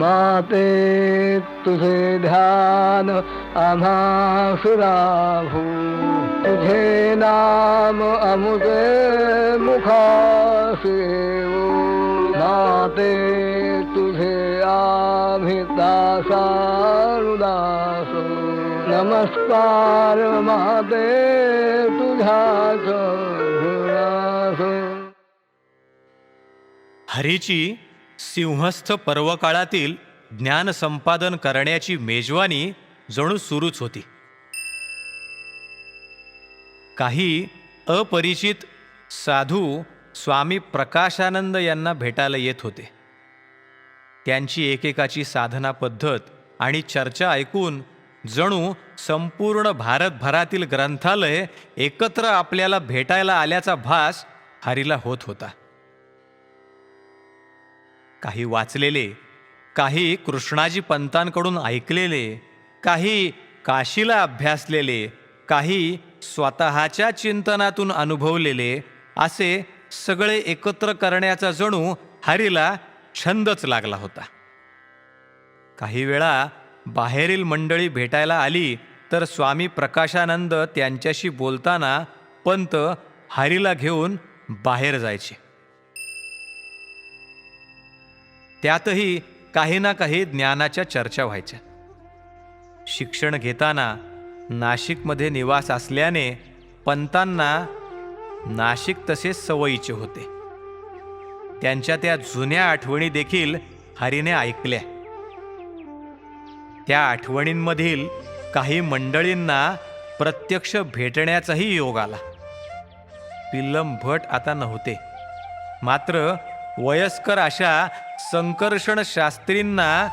माते तुझे ध्यान आम्हा तुझे नाम अमुते मुखासेवो माते तुझे आभितासारुदास नमस्कार माते तुझ्याच हरीची सिंहस्थ पर्वकाळातील ज्ञान संपादन करण्याची मेजवानी जणू सुरूच होती. काही अपरिचित साधू स्वामी प्रकाशानंद यांना भेटायला येत होते. त्यांची एकेकाची साधना पद्धत आणि चर्चा ऐकून जणू संपूर्ण भारतभरातील ग्रंथालय एकत्र आपल्याला भेटायला आल्याचा भास हरीला होत होता. काही वाचलेले काही कृष्णाजी पंतांकडून ऐकलेले काही काशीला अभ्यासलेले काही स्वतःच्या चिंतनातून अनुभवलेले असे सगळे एकत्र करण्याचा जणू हरीला छंदच लागला होता. काही वेळा बाहेरील मंडळी भेटायला आली तर स्वामी प्रकाशानंद त्यांच्याशी बोलताना पंत हरीला घेऊन बाहेर जायचे. त्यातही काही ना काही ज्ञानाच्या चर्चा व्हायच्या. शिक्षण घेताना नाशिकमध्ये निवास असल्याने पंतांना नाशिक तसे सवयीचे होते. त्यांच्या त्या जुन्या आठवणी देखील हरीने ऐकल्या. त्या आठवणींमधील काही मंडळींना प्रत्यक्ष भेटण्याचाही योग आला. पिल्लम भट आता नव्हते. मात्र वयस्कर अशा संकर्षण शास्त्रींना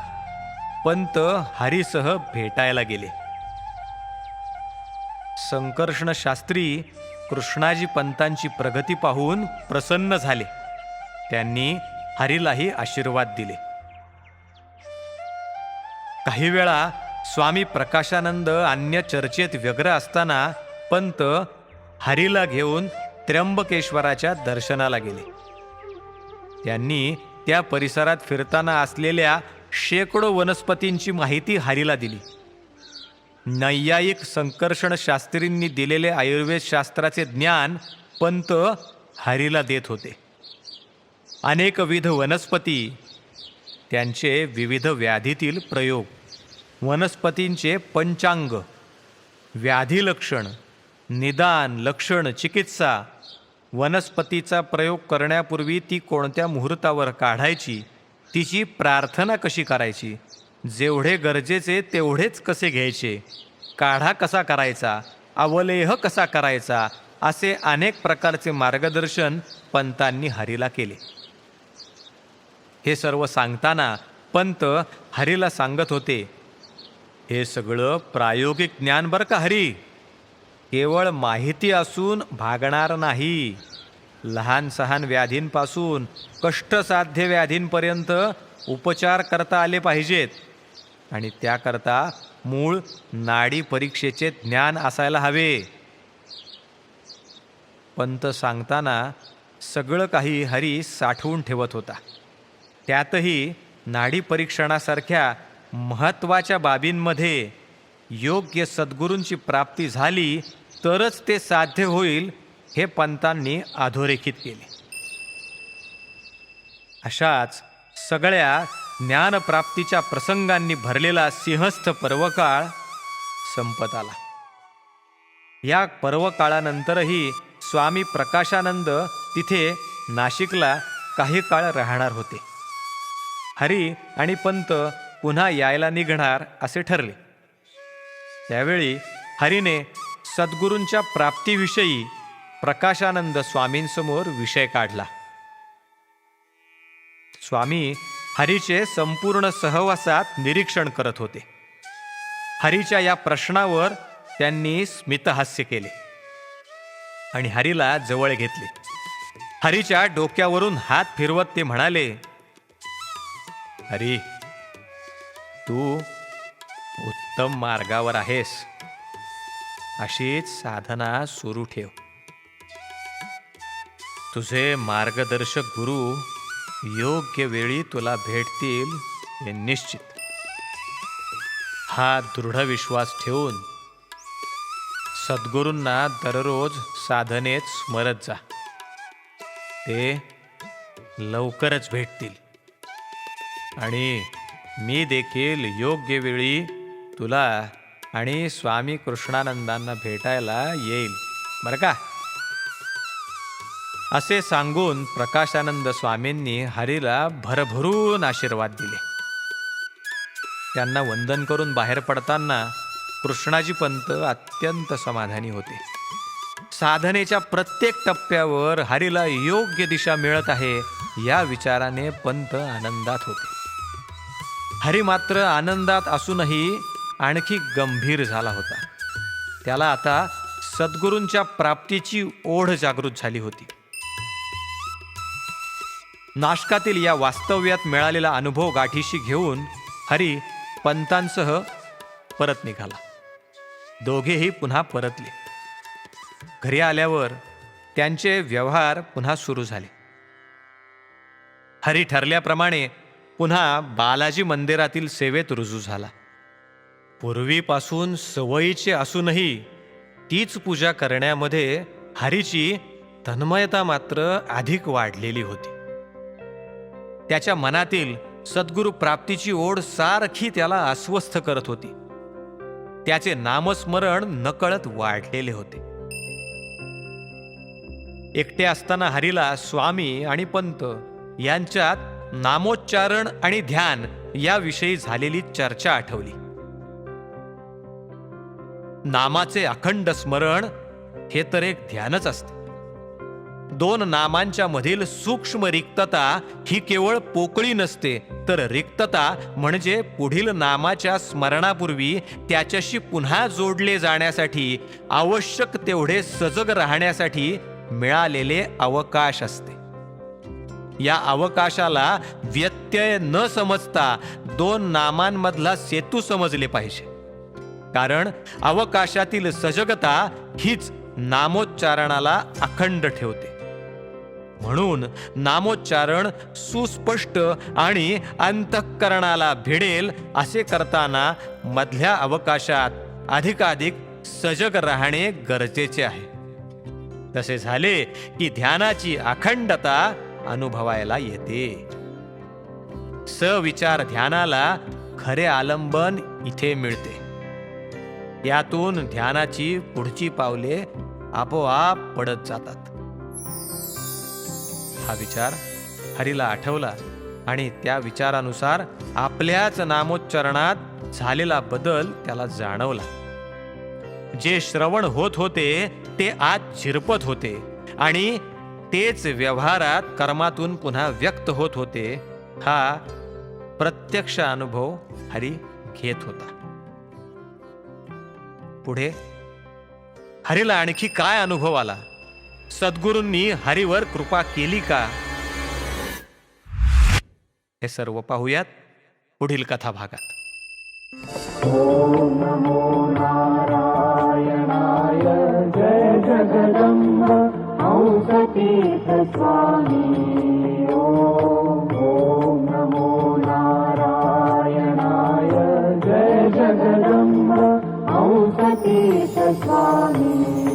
पंत हरीसह भेटायला गेले. संकर्षण शास्त्री कृष्णाजी पंतांची प्रगती पाहून प्रसन्न झाले. त्यांनी हरीलाही आशीर्वाद दिले. काही वेळा स्वामी प्रकाशानंद अन्य चर्चेत व्यग्र असताना पंत हरीला घेऊन त्र्यंबकेश्वराच्या दर्शनाला गेले. त्यांनी त्या परिसरात फिरताना असलेल्या शेकडो वनस्पतींची माहिती हारीला दिली. नैयायिक संकर्षणशास्त्रींनी दिलेले आयुर्वेदशास्त्राचे ज्ञान पंत हरीला देत होते. अनेकविध वनस्पती त्यांचे विविध व्याधीतील प्रयोग वनस्पतींचे पंचांग व्याधी लक्षण निदान लक्षण चिकित्सा वनस्पतीचा प्रयोग करण्यापूर्वी ती कोणत्या मुहूर्तावर काढायची? तिची प्रार्थना कशी करायची? जेवढे गरजेचे तेवढेच कसे घ्यायचे? काढा कसा करायचा? अवलेह कसा करायचा? असे अनेक प्रकारचे मार्गदर्शन पंतांनी हरीला केले. हे सर्व सांगताना पंत हरीला सांगत होते हे सगळं प्रायोगिक ज्ञान बरं का हरी? केवळ माहिती असून भागणार नाही. लहान सहान व्याधींपासून कष्टसाध्य व्याधींपर्यंत उपचार करता आले पाहिजेत आणि त्याकरता मूळ नाडी परीक्षेचे ज्ञान असायला हवे. पंत सांगताना सगळं काही हरी साठवून ठेवत होता. त्यातही नाडी परीक्षणासारख्या महत्त्वाच्या बाबींमध्ये योग्य सद्गुरूंची प्राप्ती झाली तरच ते साध्य होईल हे पंतांनी अधोरेखित केले. अशाच सगळ्या ज्ञानप्राप्तीच्या प्रसंगांनी भरलेला सिंहस्थ पर्वकाळ संपत आला. या पर्वकाळानंतरही स्वामी प्रकाशानंद तिथे नाशिकला काही काळ राहणार होते. हरी आणि पंत पुन्हा यायला निघणार असे ठरले. त्यावेळी हरीने सद्गुरूंच्या प्राप्तीविषयी प्रकाशानंद स्वामींसमोर विषय काढला. स्वामी हरीचे संपूर्ण सहवासात निरीक्षण करत होते. हरीच्या या प्रश्नावर त्यांनी स्मितहास्य केले आणि हरीला जवळ घेतले. हरीच्या डोक्यावरून हात फिरवत ते म्हणाले हरी तू उत्तम मार्गावर आहेस. अशीच साधना सुरू ठेव. तुझे मार्गदर्शक गुरु योग्य वेळी तुला भेटतील हे निश्चित. हा दृढ विश्वास ठेवून सद्गुरूंना दररोज साधनेत स्मरत जा. ते लवकरच भेटतील. आणि मी देखील योग्य वेळी तुला आणि स्वामी कृष्णानंदांना भेटायला येईल. बरं का? असे सांगून प्रकाशानंद स्वामींनी हरीला भरभरून आशीर्वाद दिले. त्यांना वंदन करून बाहेर पडताना कृष्णाजी पंत अत्यंत समाधानी होते. साधनेच्या प्रत्येक टप्प्यावर हरीला योग्य दिशा मिळत आहे या विचाराने पंत आनंदात होते. हरी मात्र आनंदात असूनही आणखी गंभीर झाला होता. त्याला आता सद्गुरूंच्या प्राप्तीची ओढ जागृत झाली होती. नाशकातील या वास्तव्यात मिळालेला अनुभव गाठीशी घेऊन हरी पंतांसह परत निघाला. दोघेही पुन्हा परतले. घरी आल्यावर त्यांचे व्यवहार पुन्हा सुरू झाले. हरी ठरल्याप्रमाणे पुन्हा बालाजी मंदिरातील सेवेत रुजू झाला. पूर्वीपासून सवयीचे असूनही तीच पूजा करण्यामध्ये हरीची तन्मयता मात्र अधिक वाढलेली होती. त्याच्या मनातील सद्गुरू प्राप्तीची ओढ सारखी त्याला अस्वस्थ करत होती. त्याचे नामस्मरण नकळत वाढलेले होते. एकटे असताना हरीला स्वामी आणि पंत यांच्यात नामोच्चारण आणि ध्यान याविषयी झालेली चर्चा आठवली. नामाचे अखंड स्मरण हे तर एक ध्यानच असते. दोन नामांच्या मधील सूक्ष्म रिक्तता ही केवळ पोकळी नसते तर रिक्तता म्हणजे पुढील नामाच्या स्मरणापूर्वी त्याच्याशी पुन्हा जोडले जाण्यासाठी आवश्यक तेवढे सजग राहण्यासाठी मिळालेले अवकाश असते. या अवकाशाला व्यत्यय न समजता दोन नामांमधला सेतू समजले पाहिजे. कारण अवकाशातील सजगता हीच नामोच्चारणाला अखंड ठेवते. म्हणून नामोच्चारण सुस्पष्ट आणि अंतःकरणाला भिडेल असे करताना मधल्या अवकाशात अधिकाधिक सजग राहणे गरजेचे आहे. तसे झाले की ध्यानाची अखंडता अनुभवायला येते. सविचार ध्यानाला खरे आलंबन इथे मिळते. यातून ध्यानाची पुढची पावले आपोआप पडत जातात. हा विचार हरीला आठवला आणि त्या विचारानुसार आपल्याच नामोच्चारणात झालेला बदल त्याला जाणवला. जे श्रवण होत होते ते आज झिरपत होते आणि तेच व्यवहारात कर्मातून पुन्हा व्यक्त होत होते हा प्रत्यक्ष अनुभव हरी घेत होता. पुढे? हरीला आणखी काय अनुभव आला? सद्गुरूंनी हरीवर कृपा केली का? हे सर्व पाहूयात पुढील कथा भागात. जगदम्ब स्वामी Jesus, Mommy.